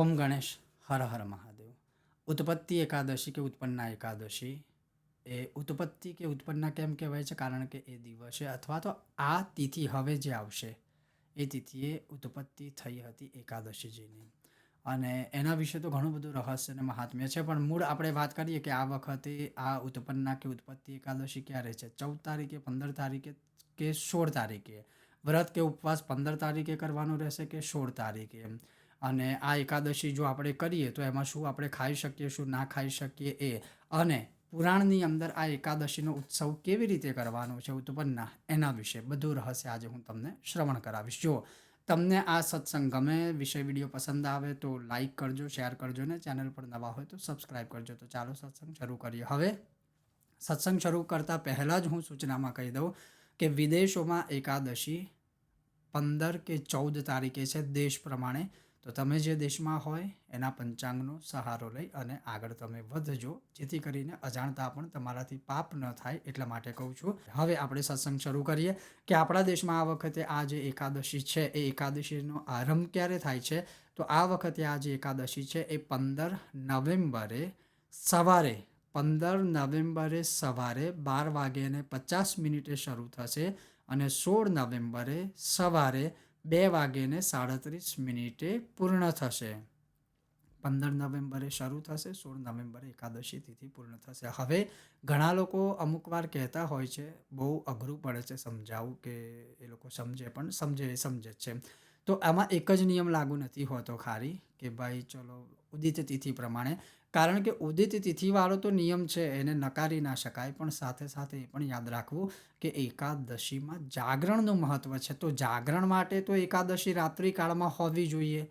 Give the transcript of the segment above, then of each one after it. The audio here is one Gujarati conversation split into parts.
ઓમ ગણેશ, હર હર મહાદેવ. ઉત્પત્તિ એકાદશી કે ઉત્પન્ના એકાદશી? એ ઉત્પત્તિ કે ઉત્પન્ના કેમ કહેવાય છે? કારણ કે એ દિવસે અથવા તો આ તિથિ હવે જે આવશે, એ તિથિએ ઉત્પત્તિ થઈ હતી એકાદશીજીની. અને એના વિશે તો ઘણું બધું રહસ્ય અને મહાત્મ્ય છે, પણ મૂળ આપણે વાત કરીએ કે આ વખતે આ ઉત્પન્ના કે ઉત્પત્તિ એકાદશી ક્યારે છે? ચૌદ તારીખે, પંદર તારીખે કે સોળ તારીખે? વ્રત કે ઉપવાસ પંદર તારીખે કરવાનું રહેશે કે સોળ તારીખે? એમ અને આ એકાદશી જો આપણે કરીએ તો એમાં શું આપણે ખાઈ શકીએ, શું ના ખાઈ શકીએ એ. અને પુરાણની અંદર આ એકાદશીનો ઉત્સવ કેવી રીતે કરવાનો છે ઉત્પન્ના એના વિશે બધું રહસ્ય આજે હું તમને શ્રવણ કરાવીશ. જો તમને આ સત્સંગ ગમે વિષય વીડિયો પસંદ આવે તો લાઈક કરજો, શેર કરજો ને ચેનલ પર નવા હોય તો સબસ્ક્રાઈબ કરજો. તો ચાલો સત્સંગ શરૂ કરીએ. હવે સત્સંગ શરૂ કરતાં પહેલાં જ હું સૂચનામાં કહી દઉં કે વિદેશોમાં એકાદશી પંદર કે ચૌદ તારીખે છે. દેશ પ્રમાણે તો તમે જે દેશમાં હોય, એના પંચાંગનો સહારો લઈ અને આગળ તમે વધજો, જેથી કરીને અજાણતા પણ તમારાથી પાપ ન થાય એટલા માટે કહું છું. હવે આપણે સત્સંગ શરૂ કરીએ કે આપણા દેશમાં આ વખતે આ જે એકાદશી છે, એ એકાદશીનો આરંભ ક્યારે થાય છે? તો આ વખતે આ જે એકાદશી છે, એ પંદર નવેમ્બરે સવારે, પંદર નવેમ્બરે સવારે બાર વાગે અને પચાસ મિનિટે શરૂ થશે અને સોળ નવેમ્બરે સવારે બે વાગ્યે સાડત્રીસ મિનિટે પૂર્ણ થશે. પંદર નવેમ્બરે શરૂ થશે, સોળ નવેમ્બરે એકાદશી તિથિ પૂર્ણ થશે. હવે ઘણા લોકો અમુક વાર કહેતા હોય છે, બહુ અઘરું પડે છે સમજાવવું કે એ લોકો સમજે, પણ સમજે એ સમજે છે. તો આમાં એક જ નિયમ લાગુ નથી હોતો ખારી કે ભાઈ ચલો ઉદિત તિથિ પ્રમાણે કારણ કે ઉદિત તિથિવાળો તો નિયમ છે, એને નકારી ના શકાય. પણ સાથે સાથે એ પણ યાદ રાખવું કે એકાદશીમાં જાગરણનું મહત્ત્વ છે. તો જાગરણ માટે તો એકાદશી રાત્રિકાળમાં હોવી જોઈએ.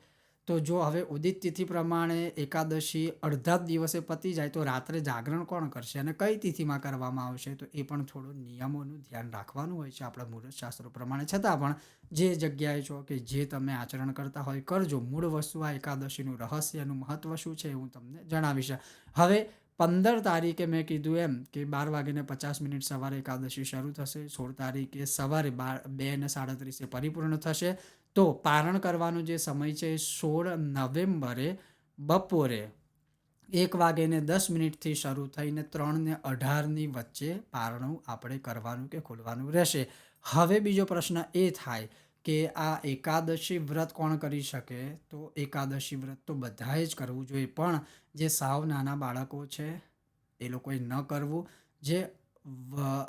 તો જો હવે ઉદિત તિથિ પ્રમાણે એકાદશી અડધા જ દિવસે પતી જાય, તો રાત્રે જાગરણ કોણ કરશે અને કઈ તિથિમાં કરવામાં આવશે? તો એ પણ થોડું નિયમોનું ધ્યાન રાખવાનું હોય છે આપણા મુહૂર્ત પ્રમાણે. છતાં પણ જે જગ્યાએ છો કે જે તમે આચરણ કરતા હોય, કરજો. મૂળ વસ્તુ આ એકાદશીનું રહસ્યનું મહત્ત્વ શું છે હું તમને જણાવીશ. હવે પંદર તારીખે મેં કીધું એમ કે બાર વાગીને પચાસ મિનિટ સવારે એકાદશી શરૂ થશે. સોળ તારીખે સવારે બાર, બે ને સાડત્રીસે પરિપૂર્ણ થશે. તો પારણ કરવાનો જે સમય છે એ સોળ નવેમ્બરે બપોરે એક વાગેને દસ મિનિટથી શરૂ થઈને ત્રણને અઢારની વચ્ચે પારણું આપણે કરવાનું કે ખોલવાનું રહેશે. હવે બીજો પ્રશ્ન એ થાય કે આ એકાદશી વ્રત કોણ કરી શકે? તો એકાદશી વ્રત તો બધાએ જ કરવું જોઈએ. પણ જે સાવ નાના બાળકો છે, એ લોકોએ ન કરવું. જે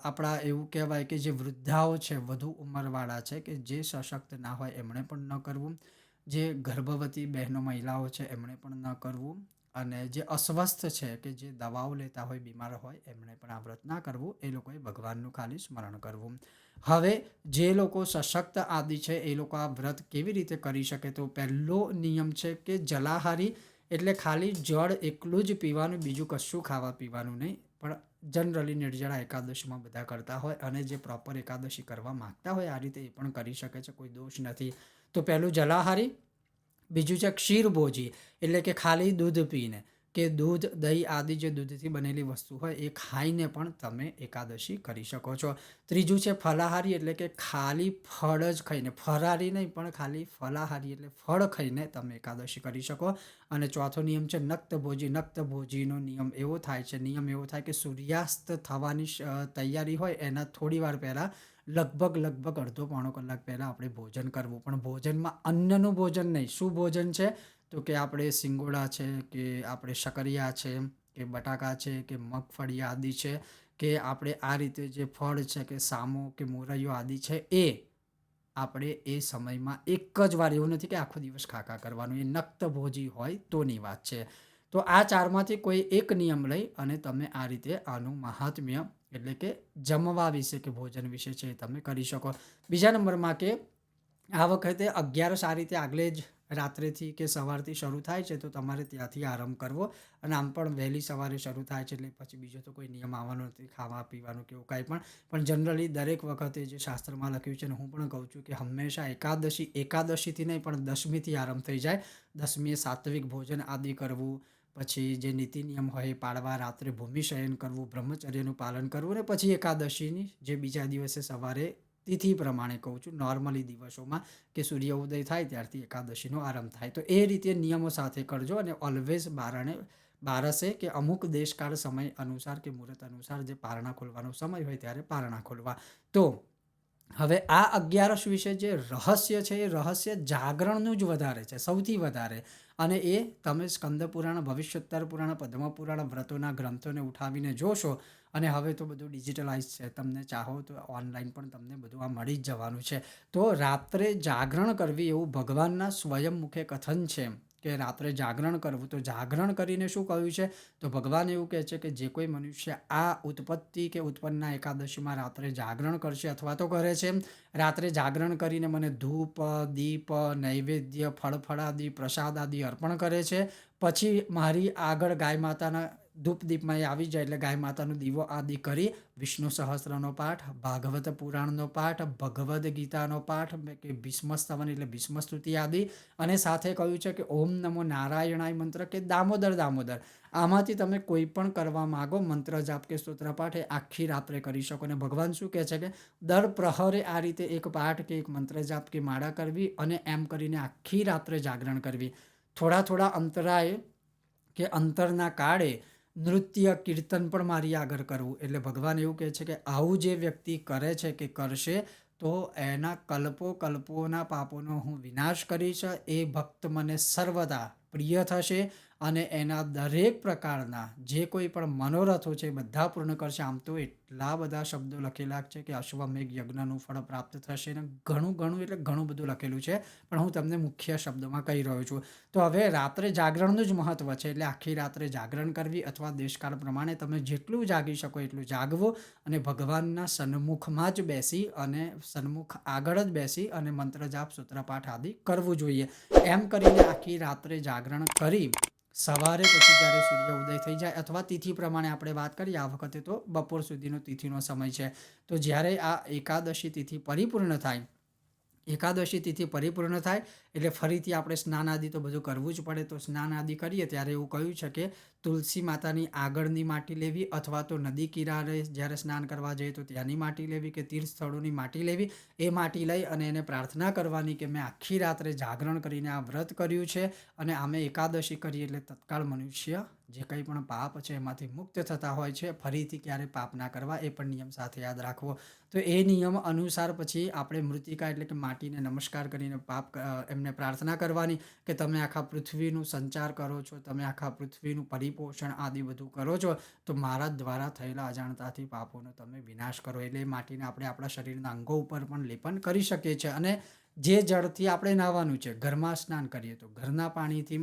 આપણા એવું કહેવાય કે જે વૃદ્ધાઓ છે, વધુ ઉંમરવાળા છે કે જે સશક્ત ના હોય એમણે પણ ન કરવું. જે ગર્ભવતી બહેનો મહિલાઓ છે એમણે પણ ન કરવું. અને જે અસ્વસ્થ છે કે જે દવાઓ લેતા હોય, બીમાર હોય એમણે પણ આ વ્રત ના કરવું. એ લોકોએ ભગવાનનું ખાલી સ્મરણ કરવું. હવે જે લોકો સશક્ત આદિ છે, એ લોકો આ વ્રત કેવી રીતે કરી શકે? તો પહેલો નિયમ છે કે જલાહારી એટલે ખાલી જળ એકલું જ પીવાનું, બીજું કશું ખાવા પીવાનું નહીં. પણ જનરલી નિર્જળા એકાદશીમાં બધા કરતા હોય અને જે પ્રોપર એકાદશી કરવા માગતા હોય, આ રીતે એ પણ કરી શકે છે, કોઈ દોષ નથી. તો પહેલું જલાહારી, બીજું છે ક્ષીરભોજી, એટલે કે ખાલી દૂધ પીને. કે દૂધ, દહીં આદિ જે દૂધથી બનેલી વસ્તુ હોય એ ખાઈને પણ તમે એકાદશી કરી શકો છો. ત્રીજું છે ફલાહારી એટલે કે ખાલી ફળ જ ખાઈને ફરારી નહીં પણ ખાલી ફલાહારી એટલે ફળ ખાઈને તમે એકાદશી કરી શકો. અને ચોથો નિયમ છે નક્તભોજી નક્તભોજીનો નિયમ એવો થાય છે, નિયમ એવો થાય કે સૂર્યાસ્ત થવાની તૈયારી હોય એના થોડી વાર પહેલાં, લગભગ લગભગ અડધો પોણો કલાક પહેલાં આપણે ભોજન કરવું. પણ ભોજનમાં અન્નનું ભોજન નહીં. શું ભોજન છે? તો કે આપણે સિંગોડા છે, કે આપણે શકરિયા છે, કે બટાકા છે, કે મગફળી આદિ છે, કે આપણે આ રીતે જે ફળ છે, કે સામો, કે મોરૈયો આદિ છે, એ આપણે એ સમયમાં એક જ વાર એવું નથી કે આખો દિવસ ખાખા કરવાનું. એ નક્ત ભોજી હોય તોની વાત છે. તો આ ચારમાંથી કોઈ એક નિયમ લઈ અને તમે આ રીતે આનું મહાત્મ્ય એટલે કે જમવા વિશે કે ભોજન વિશે છે તમે કરી શકો. બીજા નંબરમાં કે આ વખતે અગિયારસ આ રીતે આગલે જ રાત્રેથી કે સવારથી શરૂ થાય છે, તો તમારે ત્યાંથી આરંભ કરવો. અને આમ પણ વહેલી સવારે શરૂ થાય છે, એટલે પછી બીજો તો કોઈ નિયમ આવવાનો નથી, ખાવા પીવાનું કે એવું કાંઈ પણ. પણ જનરલી દરેક વખતે જે શાસ્ત્રમાં લખ્યું છે ને, હું પણ કહું છું કે હંમેશા એકાદશી, એકાદશીથી નહીં, પણ દશમીથી આરંભ થઈ જાય. દશમીએ સાત્વિક ભોજન આદિ કરવું, પછી જે નીતિ નિયમ હોય એ પાળવા, રાત્રે ભૂમિ શયન કરવું, બ્રહ્મચર્યનું પાલન કરવું ને પછી એકાદશીની જે બીજા દિવસે સવારે તિથિ પ્રમાણે કહું છું. નોર્મલી દિવસોમાં કે સૂર્ય ઉદય થાય ત્યારથી એકાદશીનો આરંભ થાય. તો એ રીતે નિયમો સાથે કરજો અને ઓલવેઝ બારણે, બારસે કે અમુક દેશકાળ સમય અનુસાર કે મુહૂર્ત અનુસાર જે પારણા ખોલવાનો સમય હોય ત્યારે પારણા ખોલવા. તો હવે આ અગિયારસ વિશે જે રહસ્ય છે, એ રહસ્ય જાગરણનું જ વધારે છે, સૌથી વધારે. અને એ તમે સ્કંદ પુરાણ, ભવિષ્યોત્તર પુરાણ, પદ્મ પુરાણ વ્રતોના ગ્રંથોને ઉઠાવીને જોશો અને હવે તો બધું ડિજિટલાઇઝ છે. તમને ચાહો તો ઓનલાઈન પણ તમને બધું આ મળી જ જવાનું છે. તો રાત્રે જાગરણ કરવી એવું ભગવાનના સ્વયં મુખે કથન છે કે રાત્રે જાગરણ કરવું, તો જાગરણ કરીને શું કહ્યું છે? તો ભગવાન એવું કહે છે કે જે કોઈ મનુષ્ય આ ઉત્પત્તિ કે ઉત્પન્નના એકાદશીમાં રાત્રે જાગરણ કરશે અથવા તો કરે છે રાત્રે જાગરણ કરીને મને ધૂપ, દીપ, નૈવેદ્ય ફળફળાદિ પ્રસાદ આદિ અર્પણ કરે છે. પછી મારી આગળ ગાય માતાના ધૂપ દીપમાં એ આવી જાય એટલે ગાય માતાનો દીવો આદિ કરી વિષ્ણુ સહસ્રનો પાઠ, ભાગવત પુરાણનો પાઠ, ભગવદ્ ગીતાનો પાઠ કે ભીષ્મ સ્તવન એટલે ભીષ્મ સ્તુતિ આદિ. અને સાથે કહ્યું છે કે ઓમ નમો નારાયણાય મંત્ર કે દામોદર દામોદર. આમાંથી તમે કોઈ પણ કરવા માગો મંત્ર જાપ કે સ્તોત્ર પાઠ એ આખી રાત્રે કરી શકો. અને ભગવાન શું કહે છે કે દર પ્રહરે આ રીતે એક પાઠ કે એક મંત્ર જાપ કે માળા કરવી અને એમ કરીને આખી રાત્રે જાગરણ કરવી. થોડા થોડા અંતરાય કે અંતરના કાળે નૃત્ય કીર્તન પણ મારી આગળ કરવું. એટલે ભગવાન એવું કહે છે કે આવું જે વ્યક્તિ કરે છે કે કરશે, તો એના કલ્પો કલ્પોના પાપોનો હું વિનાશ કરીશ. એ ભક્ત મને સર્વદા પ્રિય થશે. અને એના દરેક પ્રકારના જે કોઈ પણ મનોરથો છે બધા પૂર્ણ કરશે. આમ તો એટલા બધા શબ્દો લખેલા છે કે અશ્વમેઘ યજ્ઞનું ફળ પ્રાપ્ત થશે ને ઘણું ઘણું એટલે ઘણું બધું લખેલું છે. પણ હું તમને મુખ્ય શબ્દોમાં કહી રહ્યો છું. તો હવે રાત્રે જાગરણનું જ મહત્ત્વ છે. એટલે આખી રાત્રે જાગરણ કરવી અથવા દેશકાળ પ્રમાણે તમે જેટલું જાગી શકો એટલું જાગવું અને ભગવાનના સન્મુખમાં જ બેસી અને સન્મુખ આગળ જ બેસી અને મંત્ર જાપ સૂત્રપાઠ આદિ કરવું જોઈએ. એમ કરીને આખી રાત્રે જાગરણ કરી સવારે પછી જ્યારે સૂર્ય ઉદય થઈ જાય અથવા તિથિ પ્રમાણે આપણે વાત કરીએ, આ વખતે તો બપોર સુધીનો તિથિનો સમય છે. તો જ્યારે આ એકાદશી તિથિ પરિપૂર્ણ થાય એકાદશી તિથિ પરિપૂર્ણ થાય એટલે ફરીથી આપણે સ્નાન આદિ તો બધું કરવું જ પડે. તો સ્નાન આદિ કરીએ ત્યારે એવું કહ્યું છે કે તુલસી માતાની આગળની માટી લેવી અથવા તો નદી કિનારે જ્યારે સ્નાન કરવા જઈએ તો ત્યાંની માટી લેવી કે તીર્થ સ્થળોની માટી લેવી એ માટી લઈ અને એને પ્રાર્થના કરવાની કે મેં આખી રાત્રે જાગરણ કરીને આ વ્રત કર્યું છે અને આમે એકાદશી કરીએ એટલે તત્કાળ મનુષ્ય જે કંઈ પણ પાપ છે એમાંથી મુક્ત થતા હોય છે, ફરીથી ક્યારે પાપ ના કરવા એ પણ નિયમ સાથે યાદ રાખવો. તો એ નિયમ અનુસાર પછી આપણે મૃતિકા એટલે કે માટીને નમસ્કાર કરીને પાપ એમને પ્રાર્થના કરવાની કે તમે આખા પૃથ્વીનું સંચાર કરો છો, તમે આખા પૃથ્વીનું પરિપોષણ આદિ બધું કરો છો, તો મારા દ્વારા થયેલા અજાણતાથી પાપોનો તમે વિનાશ કરો. એટલે માટીને આપણે આપણા શરીરના અંગો ઉપર પણ લેપન કરી શકીએ છીએ. અને જે જળથી આપણે નાહવાનું છે, ઘરમાં સ્નાન કરીએ તો ઘરના પાણીથી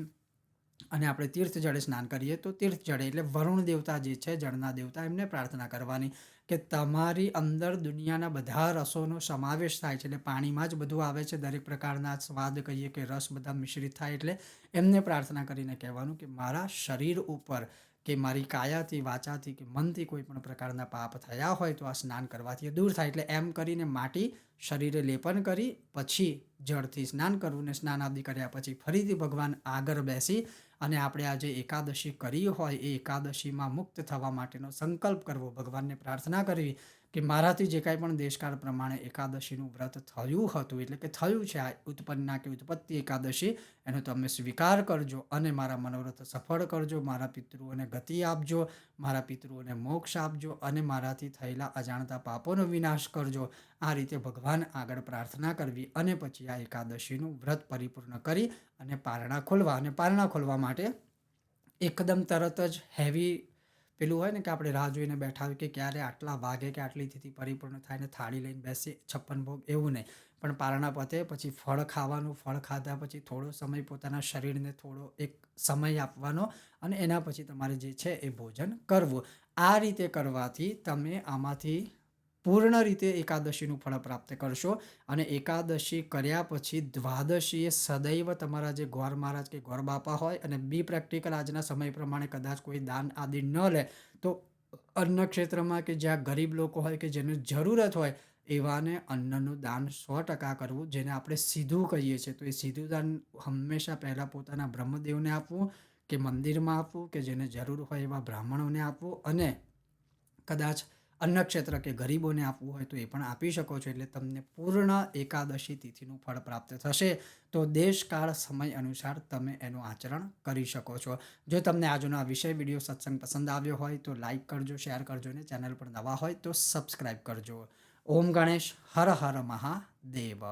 અને આપણે તીર્થ જળે સ્નાન કરીએ, તો તીર્થ જળે એટલે વરુણ દેવતા જે છે, જળના દેવતા, એમને પ્રાર્થના કરવાની કે તમારી અંદર દુનિયાના બધા રસોનો સમાવેશ થાય છે. એટલે પાણીમાં જ બધું આવે છે. દરેક પ્રકારના સ્વાદ કહીએ કે રસ બધા મિશ્રિત થાય એટલે એમને પ્રાર્થના કરીને કહેવાનું કે મારા શરીર ઉપર કે મારી કાયાથી, વાચાથી કે મનથી કોઈ પણ પ્રકારના પાપ થયા હોય તો આ સ્નાન કરવાથી દૂર થાય. એટલે એમ કરીને માટી શરીરે લેપન કરી, પછી જળથી સ્નાન કરવું ને સ્નાન આદિ કર્યા પછી ફરીથી ભગવાન આગળ બેસી અને આપણે આજે એકાદશી કરી હોય એ એકાદશીમાં મુક્ત થવા માટેનો સંકલ્પ કરવો, ભગવાનને પ્રાર્થના કરવી કે મારાથી જે કાંઈ પણ દેશકાળ પ્રમાણે એકાદશીનું વ્રત થયું હતું, એટલે કે થયું છે આ ઉત્પન્ના કે ઉત્પત્તિ એકાદશી, એનો તમે સ્વીકાર કરજો અને મારા મનોરથ સફળ કરજો, મારા પિતૃઓને ગતિ આપજો, મારા પિતૃઓને મોક્ષ આપજો અને મારાથી થયેલા અજાણતા પાપોનો વિનાશ કરજો. આ રીતે ભગવાન આગળ પ્રાર્થના કરવી અને પછી આ એકાદશીનું વ્રત પરિપૂર્ણ કરી અને પારણા ખોલવા અને પારણા ખોલવા માટે એકદમ તરત જ હેવી પેલું હોય ને કે આપણે રાહ જોઈને બેઠા હોય કે ક્યારે આટલા વાગે કે આટલી તિથિ પરિપૂર્ણ થાય ને થાળી લઈને બેસી છપ્પન ભોગ, એવું નહીં. પણ પારણા પતે, પછી ફળ ખાવાનું, ફળ ખાધા પછી થોડો સમય પોતાના શરીરને થોડો એક સમય આપવાનો અને એના પછી તમારે જે છે એ ભોજન કરવું. આ રીતે કરવાથી તમે આમાંથી પૂર્ણ રીતે એકાદશીનું ફળ પ્રાપ્ત કરશો અને એકાદશી કર્યા પછી દ્વાદશીએ સદૈવ તમારા જે ગોર મહારાજ કે ગોર બાપા હોય અને બી પ્રેક્ટિકલ આજના સમય પ્રમાણે કદાચ કોઈ દાન આદિ ન લે, તો અન્ન ક્ષેત્રમાં કે જ્યાં ગરીબ લોકો હોય કે જેને જરૂરત હોય, એવાને અન્નનું દાન સો ટકા કરવું, જેને આપણે સીધું કહીએ છીએ. તો એ સીધું દાન હંમેશા પહેલાં પોતાના બ્રહ્મદેવને આપવું કે મંદિરમાં આપવું કે જેને જરૂર હોય એવા બ્રાહ્મણોને આપવું અને કદાચ અન્ન ક્ષેત્ર કે ગરીબોને આપવું હોય તો એ પણ આપી શકો છો એટલે તમને પૂર્ણ એકાદશી તિથિનું ફળ પ્રાપ્ત થશે. તો દેશકાળ સમય અનુસાર તમે એનું આચરણ કરી શકો છો. જો તમને આજનો આ વિષય વીડિયો સત્સંગ પસંદ આવ્યો હોય તો લાઇક કરજો, શેર કરજો ને ચેનલ પર નવા હોય તો સબસ્ક્રાઈબ કરજો. ઓમ ગણેશ, હર હર મહાદેવ.